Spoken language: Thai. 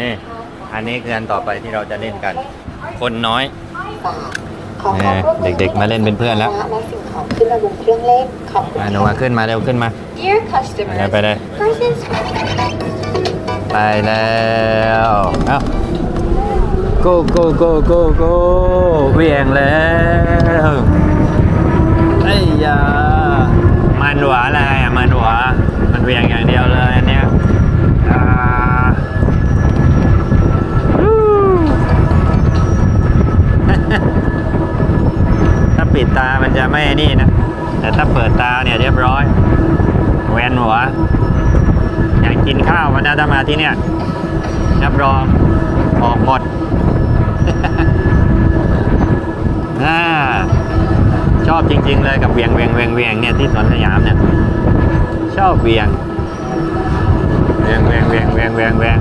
นี่ อันนี้คืออันต่อไปที่เราจะเล่นกัน คนน้อย ขอความร่วมมือเด็กๆมาเล่นเป็นเพื่อนแล้ว และสิ่งของขึ้นมาบนเครื่องเล่นขอบคุณมาหนูมาขึ้นมาเร็วขึ้นมา Dear ไป customers เลยไปเลย Prices ไปแล้วเอ้า go go go go go เวียงแล้วไอ้ยามันหวาอะไรอะมันหวามันเวียงอย่างเดียวเลยอันเนี้ย ถ้าปิดตามันจะไม่นี่นะ แต่ถ้าเปิดตาเนี่ยเรียบร้อยแวนหัว อยากกินข้าววันนี้ถ้ามาที่เนี่ยรับรองออกหมดอ่าชอบจริง ๆ เลยกับเวียงเวียงเวียงเวียงเนี่ยที่สวนสยามเนี่ย ชอบเวียงเวียงเวียงเวียงเวียงเวียงเวียง